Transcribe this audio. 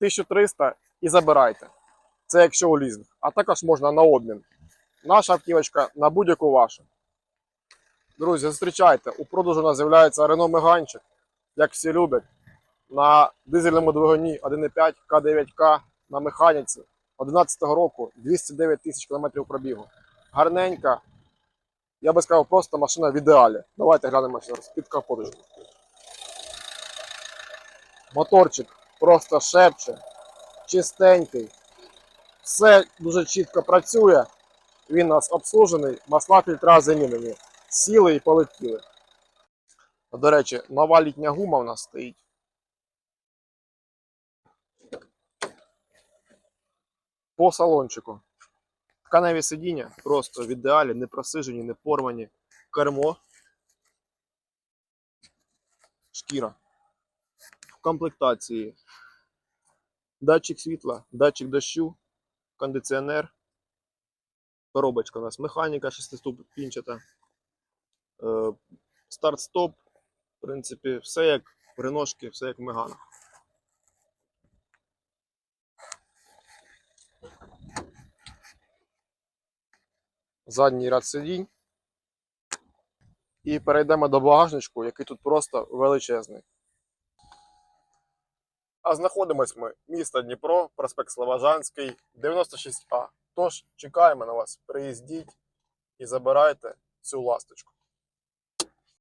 1300 і забирайте. Це якщо у лізинг. А також можна на обмін. Наша автівочка на будь-яку вашу. Друзі, зустрічайте. У продажу у нас з'являється Renault Megane, як всі люблять. На дизельному двигуні 1.5 К9К на механіці 11 року 209 тисяч кілометрів пробігу. Гарненька. Я би сказав, просто машина в ідеалі. Давайте глянемо зараз під капоточку. Моторчик просто шепче, чистенький. Все дуже чітко працює. Він у нас обслужений, масла фільтра замінені. Сіли і полетіли. До речі, нова літня гума у нас стоїть. По салончику. Тканеві сидіння просто в ідеалі, не просижені, не порвані. Кермо. Шкіра. Комплектації. Датчик світла, датчик дощу, кондиціонер. Коробочка у нас механіка шестиступінчата. Е, Старт-стоп. В принципі, все як в все як в меганах. Задній ряд сидінь. І перейдемо до багажничку, який тут просто величезний. А знаходимось ми місто Дніпро, проспект Слобожанський, 96А. Тож чекаємо на вас. Приїздіть і забирайте цю ласточку.